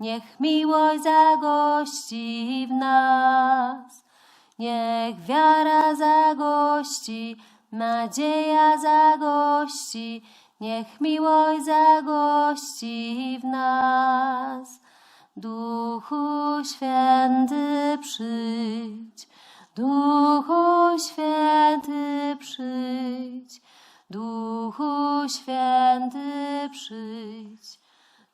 niech miłość zagości w nas. Niech wiara zagości, nadzieja zagości, niech miłość zagości w nas. Duchu Święty przyjdź, Duchu Święty przyjdź, Duchu Święty przyjdź,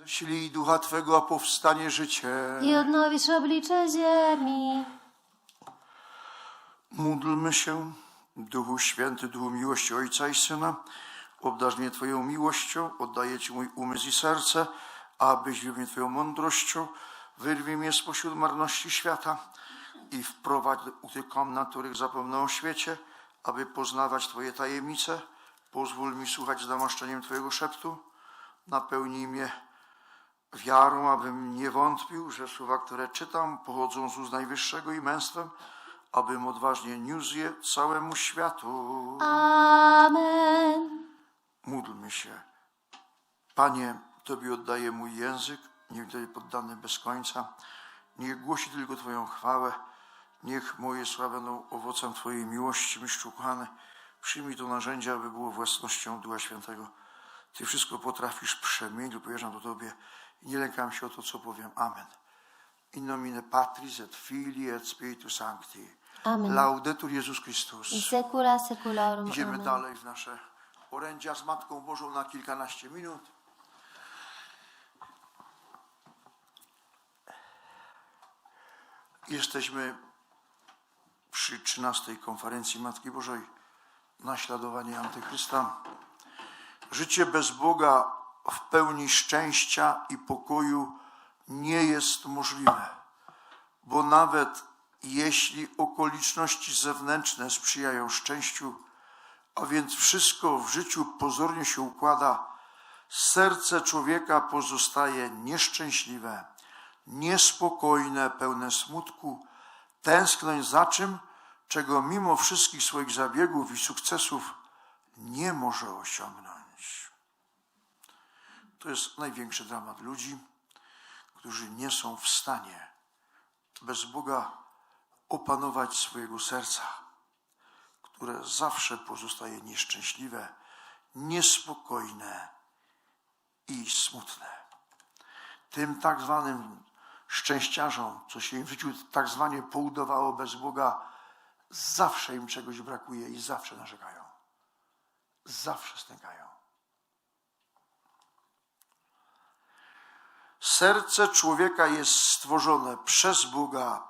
Ześlij ducha Twego, a powstanie życie. I odnowisz oblicze ziemi. Módlmy się, Duchu Święty, Duchu miłości Ojca i Syna, obdarz mnie Twoją miłością, oddaję Ci mój umysł i serce, abyś mnie Twoją mądrością, wyrwij mnie spośród marności świata i wprowadź do tych komnat, których zapomnę o świecie, aby poznawać Twoje tajemnice. Pozwól mi słuchać z namaszczeniem Twojego szeptu. Napełnij mnie wiarą, abym nie wątpił, że słowa, które czytam, pochodzą z ust Najwyższego i męstwem, abym odważnie niósł je całemu światu. Amen. Módlmy się. Panie, Tobie oddaję mój język, niech Tobie poddany bez końca. Niech głosi tylko Twoją chwałę. Niech moje słowa będą owocem Twojej miłości, mistrzu kochany. Przyjmij to narzędzie, aby było własnością Ducha Świętego. Ty wszystko potrafisz przemienić, powierzam to Tobie nie lękam się o to, co powiem. Amen. In nomine Patris et Filii et Spiritus Sancti. Amen. Laudetur Jezus Chrystus. I secula seculorum. Idziemy Amen. dalej w nasze orędzia z Matką Bożą na kilkanaście minut. Jesteśmy przy 13 konferencji Matki Bożej Naśladowanie Antychrysta. Życie bez Boga w pełni szczęścia i pokoju nie jest możliwe, bo nawet jeśli okoliczności zewnętrzne sprzyjają szczęściu, a więc wszystko w życiu pozornie się układa, serce człowieka pozostaje nieszczęśliwe, niespokojne, pełne smutku, tęsknoń za czym, czego mimo wszystkich swoich zabiegów i sukcesów nie może osiągnąć. To jest największy dramat ludzi, którzy nie są w stanie bez Boga opanować swojego serca, które zawsze pozostaje nieszczęśliwe, niespokojne i smutne. Tym tak zwanym szczęściarzom, co się im w życiu tak zwanie poudawało bez Boga, zawsze im czegoś brakuje i zawsze narzekają. Zawsze stękają. Serce człowieka jest stworzone przez Boga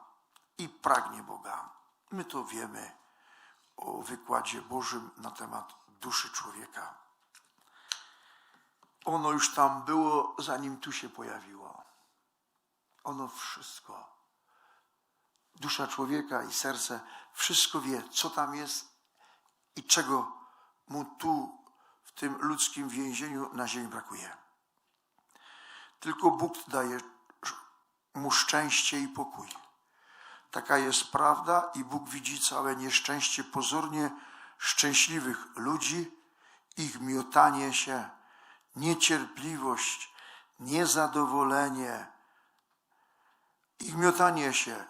i pragnie Boga. My to wiemy o wykładzie Bożym na temat duszy człowieka. Ono już tam było, zanim tu się pojawiło. Ono wszystko. Dusza człowieka i serce wszystko wie, co tam jest i czego mu tu, w tym ludzkim więzieniu na ziemi brakuje. Tylko Bóg daje mu szczęście i pokój. Taka jest prawda i Bóg widzi całe nieszczęście pozornie szczęśliwych ludzi, ich miotanie się, niecierpliwość, niezadowolenie, ich miotanie się,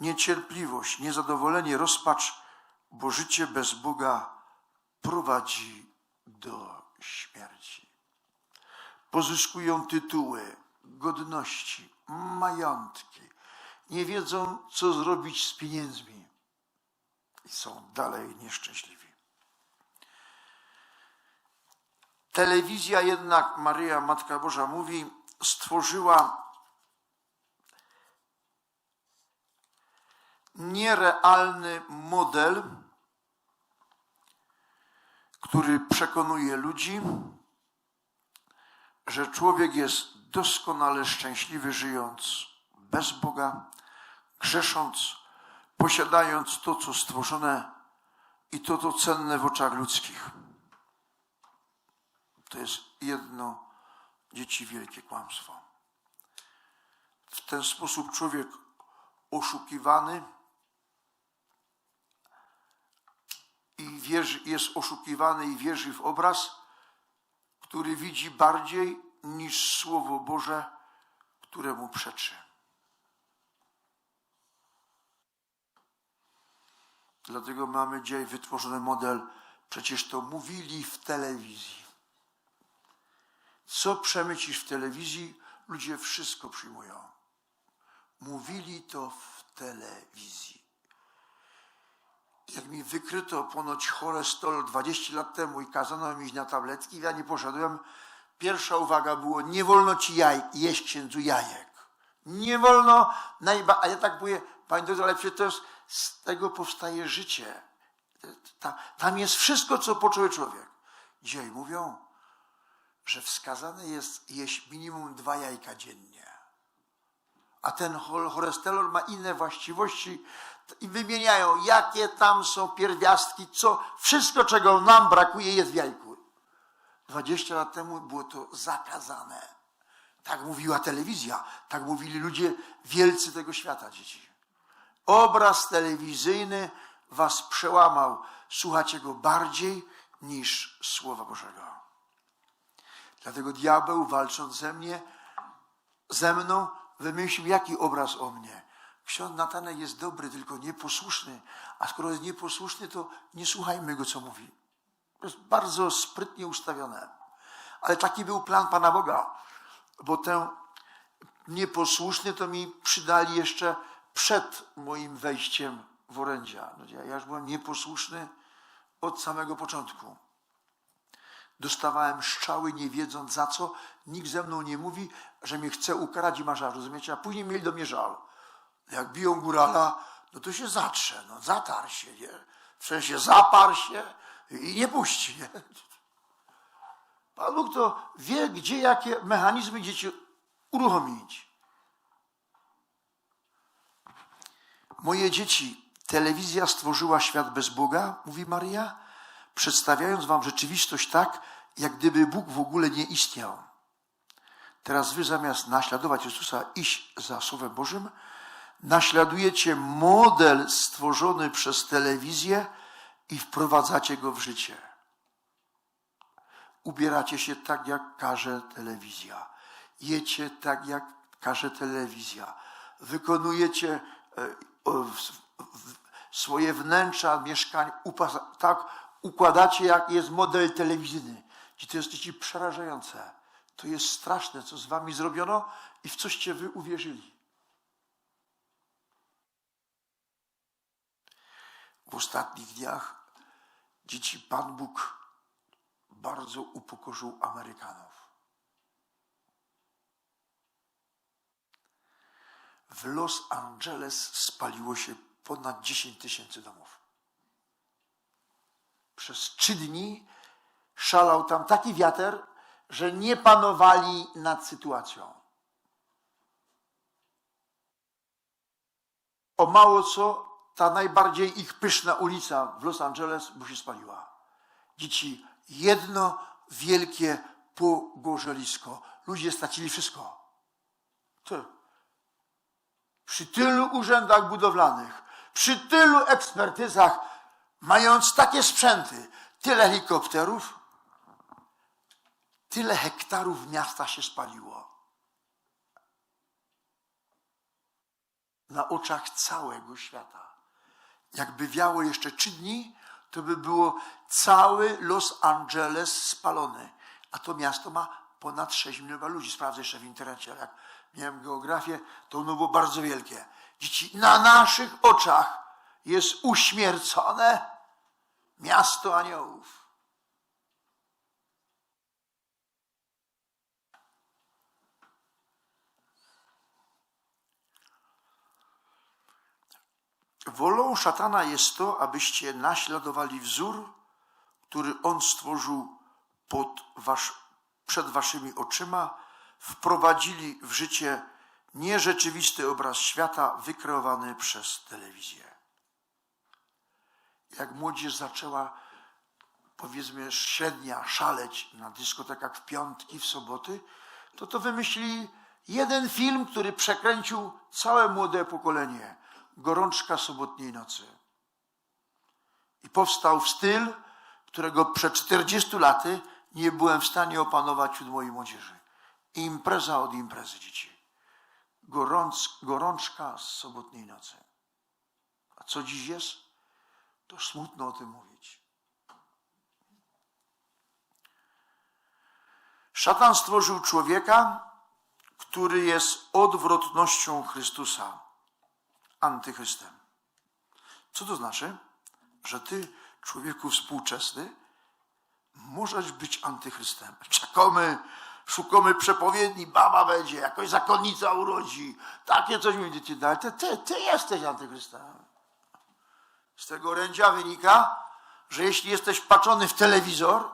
niecierpliwość, niezadowolenie, rozpacz, bo życie bez Boga prowadzi do śmierci. Pozyskują tytuły, godności, majątki, nie wiedzą, co zrobić z pieniędzmi i są dalej nieszczęśliwi. Telewizja jednak, Maryja, Matka Boża mówi, stworzyła nierealny model, który przekonuje ludzi, że człowiek jest doskonale szczęśliwy, żyjąc bez Boga, grzesząc, posiadając to, co stworzone i to, co cenne w oczach ludzkich. To jest jedno dzieci wielkie kłamstwo. W ten sposób człowiek oszukiwany i wierzy, jest oszukiwany i wierzy w obraz, który widzi bardziej niż Słowo Boże, któremu przeczy. Dlatego mamy dzisiaj wytworzony model, przecież to mówili w telewizji. Co przemycisz w telewizji, ludzie wszystko przyjmują. Mówili to w telewizji. Jak mi wykryto ponoć cholesterol 20 lat temu i kazano mi iść na tabletki, ja nie poszedłem. Pierwsza uwaga było, nie wolno ci jaj, jeść księdzu jajek. Nie wolno, najba... a ja tak mówię, panie doktor, ale przecież to jest, z tego powstaje życie. Ta, tam jest wszystko, co poczuje człowiek. Dzisiaj mówią, że wskazane jest jeść minimum dwa jajka dziennie. A ten cholesterol ma inne właściwości i wymieniają, jakie tam są pierwiastki, co, wszystko, czego nam brakuje, jest w jajku. 20 lat temu było to zakazane. Tak mówiła telewizja, tak mówili ludzie wielcy tego świata, dzieci. Obraz telewizyjny was przełamał. Słuchacie go bardziej niż Słowa Bożego. Dlatego diabeł, walcząc ze mnie, ze mną, wymyślił jaki obraz o mnie. Ksiądz Natanek jest dobry, tylko nieposłuszny. A skoro jest nieposłuszny, to nie słuchajmy go, co mówi. To jest bardzo sprytnie ustawione. Ale taki był plan Pana Boga, bo ten nieposłuszny to mi przydali jeszcze przed moim wejściem w orędzia. Ja już byłem nieposłuszny od samego początku. Dostawałem strzały, nie wiedząc za co. Nikt ze mną nie mówi, że mnie chce ukarać i ma rozumiecie? A później mieli do mnie żal. Jak biją górala, no to się zatrze, no zatar się, nie? W sensie zaparł się i nie puści, nie? Pan Bóg to wie, gdzie, jakie mechanizmy dzieci uruchomić. Moje dzieci, telewizja stworzyła świat bez Boga, mówi Maria, przedstawiając wam rzeczywistość tak, jak gdyby Bóg w ogóle nie istniał. Teraz wy zamiast naśladować Jezusa, iść za Słowem Bożym, naśladujecie model stworzony przez telewizję i wprowadzacie go w życie. Ubieracie się tak, jak każe telewizja. Jecie tak, jak każe telewizja. Wykonujecie swoje wnętrza mieszkań tak układacie, jak jest model telewizyjny. I to jest ci przerażające. To jest straszne, co z wami zrobiono i w coście wy uwierzyli. W ostatnich dniach dzieci Pan Bóg bardzo upokorzył Amerykanów. W Los Angeles spaliło się ponad 10 tysięcy domów. Przez trzy dni szalał tam taki wiatr, że nie panowali nad sytuacją. O mało co, ta najbardziej ich pyszna ulica w Los Angeles by się spaliła. Dzieci, jedno wielkie pogorzelisko. Ludzie stracili wszystko. To przy tylu urzędach budowlanych, przy tylu ekspertyzach, mając takie sprzęty, tyle helikopterów, tyle hektarów miasta się spaliło. Na oczach całego świata. Jakby wiało jeszcze trzy dni, to by było cały Los Angeles spalony. A to miasto ma ponad 6 milionów ludzi. Sprawdzę jeszcze w internecie, jak miałem geografię, to ono było bardzo wielkie. Dzieci, na naszych oczach jest uśmiercone miasto aniołów. Wolą szatana jest to, abyście naśladowali wzór, który on stworzył wasz, przed waszymi oczyma, wprowadzili w życie nierzeczywisty obraz świata wykreowany przez telewizję. Jak młodzież zaczęła, powiedzmy, średnia szaleć na dyskotekach w piątki, w soboty, to to wymyślili jeden film, który przekręcił całe młode pokolenie. Gorączka sobotniej nocy. I powstał w styl, którego przed 40 laty nie byłem w stanie opanować wśród mojej młodzieży. Impreza od imprezy, dzieci. Gorąc, gorączka z sobotniej nocy. A co dziś jest? To smutno o tym mówić. Szatan stworzył człowieka, który jest odwrotnością Chrystusa, antychrystem. Co to znaczy? Że ty, człowieku współczesny, możesz być antychrystem. Czekamy, szukamy przepowiedni, baba będzie, jakoś zakonnica urodzi, takie coś będzie ale ty, ty, ty jesteś antychrystem. Z tego orędzia wynika, że jeśli jesteś patrzony w telewizor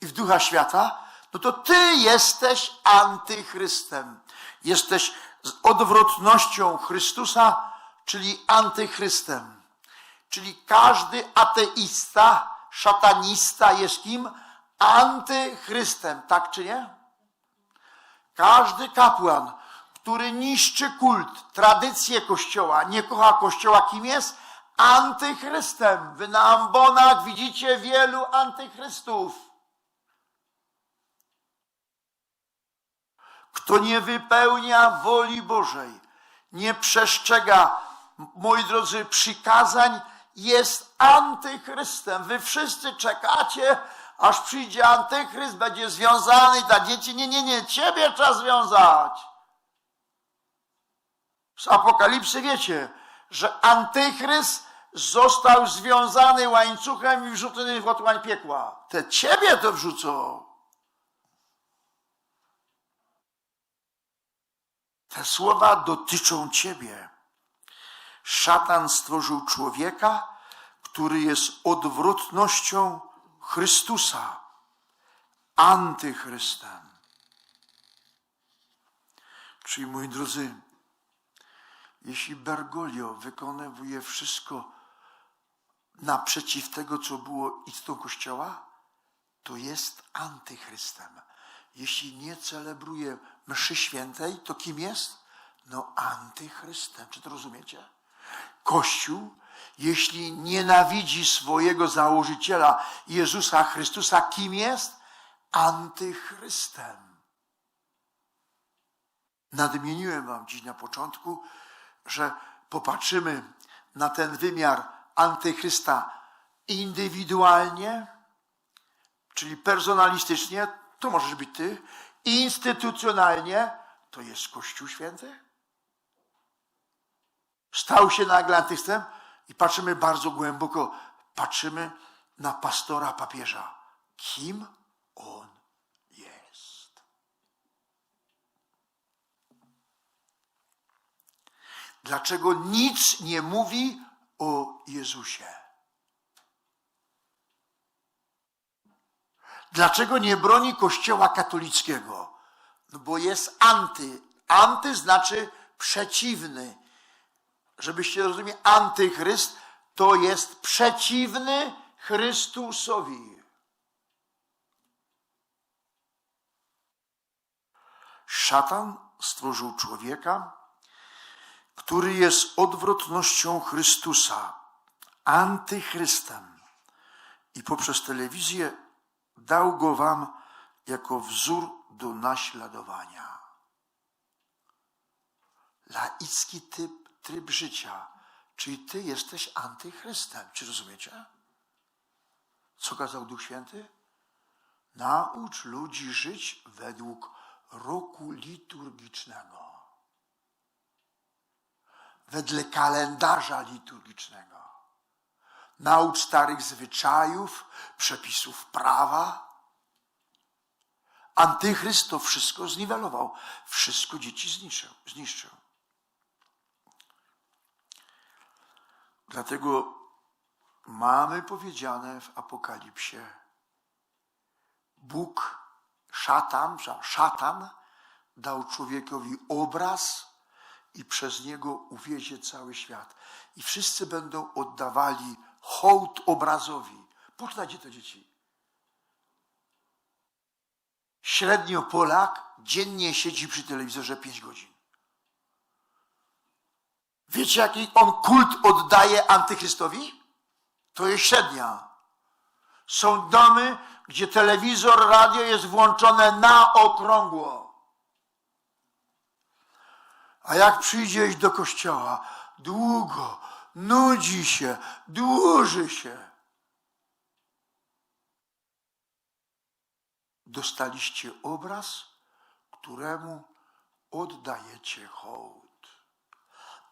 i w ducha świata, no to ty jesteś antychrystem. Jesteś z odwrotnością Chrystusa, czyli antychrystem. Czyli każdy ateista, szatanista jest kim? Antychrystem, tak czy nie? Każdy kapłan, który niszczy kult, tradycję Kościoła, nie kocha Kościoła, kim jest? Antychrystem. Wy na ambonach widzicie wielu antychrystów. Kto nie wypełnia woli Bożej, nie przestrzega, moi drodzy, przykazań, jest antychrystem. Wy wszyscy czekacie, aż przyjdzie antychryst, będzie związany i dla dzieci. Nie, nie, nie, ciebie trzeba związać. Z Apokalipsy wiecie, że antychryst został związany łańcuchem i wrzucony w otłań piekła. Te ciebie to wrzucą. Te słowa dotyczą ciebie. Szatan stworzył człowieka, który jest odwrotnością Chrystusa, antychrystem. Czyli moi drodzy, jeśli Bergoglio wykonuje wszystko naprzeciw tego, co było istotą Kościoła, to jest antychrystem. Jeśli nie celebruje mszy świętej, to kim jest? No antychrystem. Czy to rozumiecie? Kościół, jeśli nienawidzi swojego założyciela Jezusa Chrystusa, kim jest? Antychrystem. Nadmieniłem wam dziś na początku, że popatrzymy na ten wymiar antychrysta indywidualnie, czyli personalistycznie, to możesz być ty, instytucjonalnie, to jest Kościół Święty. Stał się nagle antychrystem i patrzymy bardzo głęboko, patrzymy na pastora papieża. Kim on jest? Dlaczego nic nie mówi o Jezusie? Dlaczego nie broni Kościoła katolickiego? No bo jest anty. Anty znaczy przeciwny. Żebyście rozumieli, antychryst to jest przeciwny Chrystusowi. Szatan stworzył człowieka, który jest odwrotnością Chrystusa, antychrystem. I poprzez telewizję dał go wam jako wzór do naśladowania. Laicki typ, tryb życia, czyli ty jesteś antychrystem. Czy rozumiecie? Co kazał Duch Święty? Naucz ludzi żyć według roku liturgicznego. Wedle kalendarza liturgicznego. Naucz starych zwyczajów, przepisów prawa. Antychryst to wszystko zniwelował. Wszystko dzieci zniszczył. zniszczył. Dlatego mamy powiedziane w Apokalipsie, Bóg, szatan, szatan dał człowiekowi obraz i przez niego uwiezie cały świat. I wszyscy będą oddawali hołd obrazowi. Poczytajcie to dzieci. Średnio Polak dziennie siedzi przy telewizorze 5 godzin. Wiecie, jaki on kult oddaje antychrystowi? To jest średnia. Są domy, gdzie telewizor, radio jest włączone na okrągło. A jak przyjdziesz do kościoła, długo, nudzi się, dłuży się. Dostaliście obraz, któremu oddajecie hołd.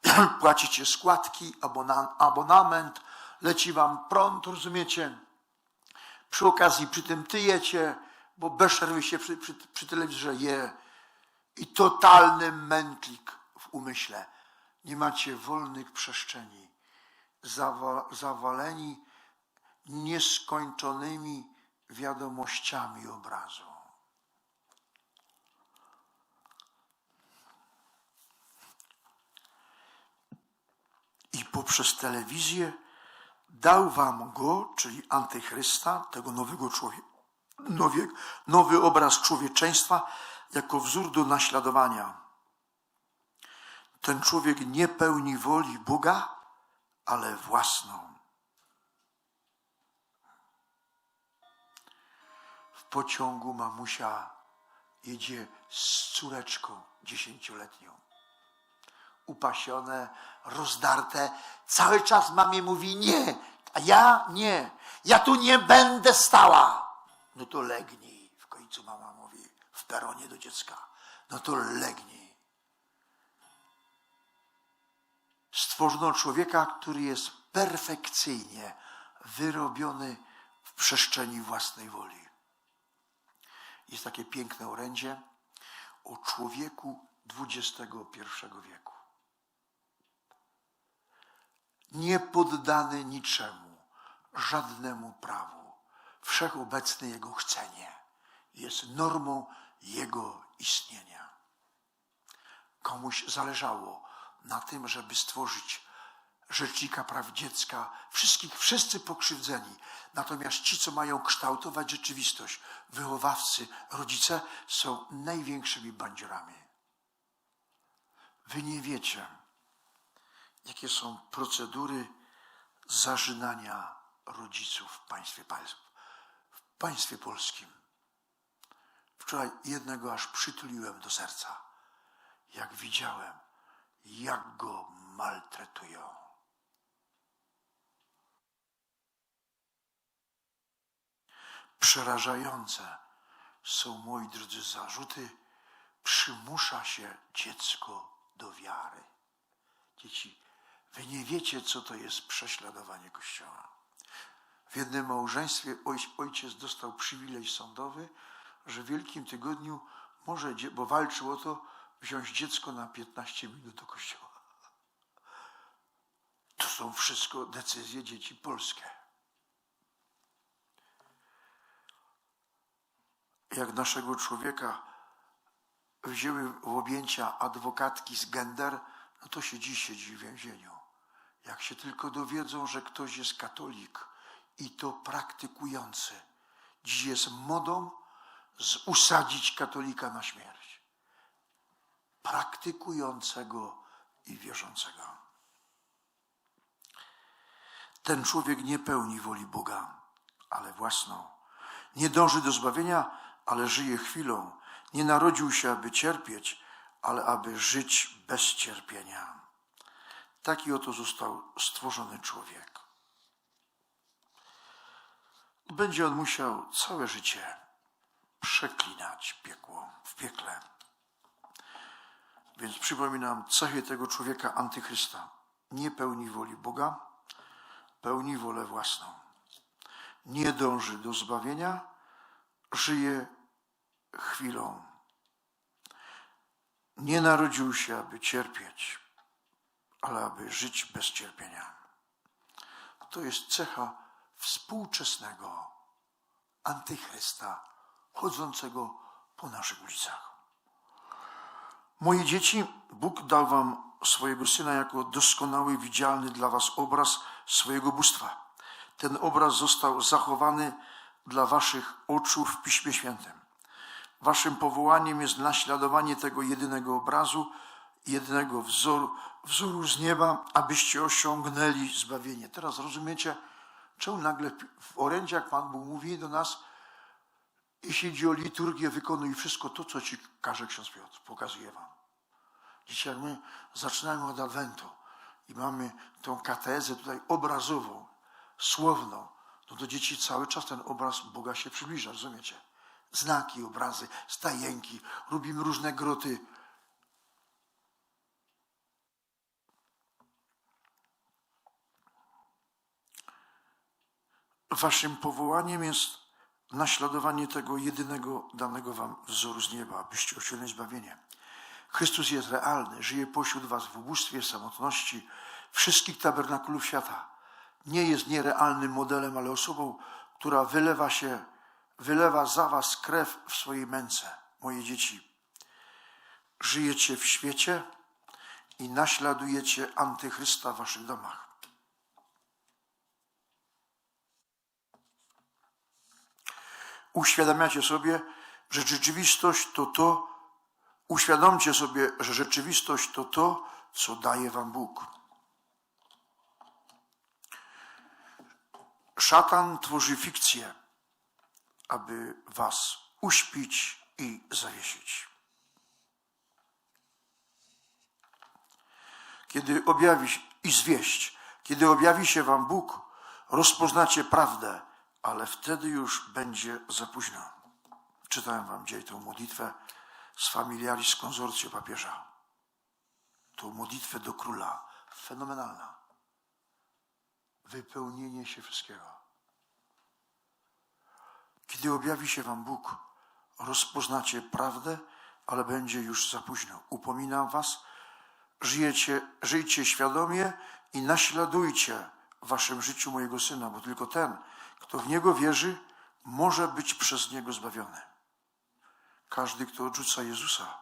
Płacicie składki, abona- abonament, leci wam prąd, rozumiecie? Przy okazji przy tym tyjecie, bo bez się przy, przy, przy telewizorze je. I totalny mętlik umyśle. Nie macie wolnych przestrzeni. Zawa, zawaleni nieskończonymi wiadomościami obrazu. I poprzez telewizję dał wam go, czyli antychrysta, tego nowego człowieka, nowy obraz człowieczeństwa, jako wzór do naśladowania. Ten człowiek nie pełni woli Boga, ale własną. W pociągu mamusia jedzie z córeczką dziesięcioletnią. Upasione, rozdarte, cały czas mamie mówi nie, a ja nie, ja tu nie będę stała. No to legnij, w końcu mama mówi w peronie do dziecka. No to legnij. Stworzono człowieka, który jest perfekcyjnie wyrobiony w przestrzeni własnej woli. Jest takie piękne orędzie o człowieku XXI wieku. Nie poddany niczemu, żadnemu prawu. Wszechobecne Jego chcenie jest normą Jego istnienia. Komuś zależało na tym, żeby stworzyć rzecznika praw dziecka, wszystkich, wszyscy pokrzywdzeni. Natomiast ci, co mają kształtować rzeczywistość, wychowawcy, rodzice, są największymi bandziorami. Wy nie wiecie, jakie są procedury zażynania rodziców w państwie, w państwie polskim. Wczoraj jednego aż przytuliłem do serca, jak widziałem, jak go maltretują. Przerażające są, moi drodzy, zarzuty, przymusza się dziecko do wiary. Dzieci, wy nie wiecie, co to jest prześladowanie Kościoła. W jednym małżeństwie ojciec dostał przywilej sądowy, że w Wielkim Tygodniu może, bo walczył o to, wziąć dziecko na 15 minut do kościoła. To są wszystko decyzje dzieci polskie. Jak naszego człowieka wzięły w objęcia adwokatki z gender, no to się dziś siedzi w więzieniu. Jak się tylko dowiedzą, że ktoś jest katolik i to praktykujący, dziś jest modą usadzić katolika na śmierć. Praktykującego i wierzącego. Ten człowiek nie pełni woli Boga, ale własną. Nie dąży do zbawienia, ale żyje chwilą. Nie narodził się, aby cierpieć, ale aby żyć bez cierpienia. Taki oto został stworzony człowiek. Będzie on musiał całe życie przeklinać piekło w piekle. Więc przypominam cechy tego człowieka antychrysta. Nie pełni woli Boga, pełni wolę własną. Nie dąży do zbawienia, żyje chwilą. Nie narodził się, aby cierpieć, ale aby żyć bez cierpienia. to jest cecha współczesnego antychrysta chodzącego po naszych ulicach. Moje dzieci, Bóg dał wam swojego syna jako doskonały, widzialny dla was obraz swojego bóstwa. Ten obraz został zachowany dla waszych oczu w Piśmie Świętym. Waszym powołaniem jest naśladowanie tego jedynego obrazu, jedynego wzoru, wzoru z nieba, abyście osiągnęli zbawienie. Teraz rozumiecie, czemu nagle w orędziach Pan Bóg mówi do nas, jeśli chodzi o liturgię, wykonuj wszystko to, co ci każe ksiądz Piotr. Pokazuje wam. Dzisiaj my zaczynamy od Adwentu i mamy tą katezę tutaj obrazową, słowną, no to dzieci cały czas ten obraz Boga się przybliża, rozumiecie? Znaki, obrazy, stajenki, robimy różne groty. Waszym powołaniem jest naśladowanie tego jedynego danego wam wzoru z nieba, abyście osiągnęli zbawienie. Chrystus jest realny, żyje pośród was w ubóstwie, samotności, wszystkich tabernakulów świata. Nie jest nierealnym modelem, ale osobą, która wylewa się, wylewa za was krew w swojej męce. Moje dzieci, żyjecie w świecie i naśladujecie antychrysta w waszych domach. Uświadamiacie sobie, że rzeczywistość to to, uświadomcie sobie, że rzeczywistość to to, co daje wam Bóg. Szatan tworzy fikcję, aby was uśpić i zawiesić. Kiedy objawi i zwieść, kiedy objawi się wam Bóg, rozpoznacie prawdę, ale wtedy już będzie za późno. Czytałem wam dzisiaj tę modlitwę z familiaris konsorcjo papieża. Tą modlitwę do króla. Fenomenalna. Wypełnienie się wszystkiego. Kiedy objawi się wam Bóg, rozpoznacie prawdę, ale będzie już za późno. Upominam was, żyjecie, żyjcie świadomie i naśladujcie w waszym życiu mojego Syna, bo tylko ten, kto w Niego wierzy, może być przez Niego zbawiony. Każdy, kto odrzuca Jezusa,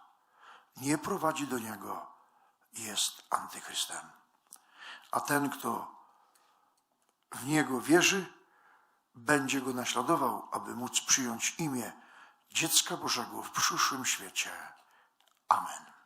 nie prowadzi do Niego, jest antychrystem. A ten, kto w Niego wierzy, będzie Go naśladował, aby móc przyjąć imię dziecka Bożego w przyszłym świecie. Amen.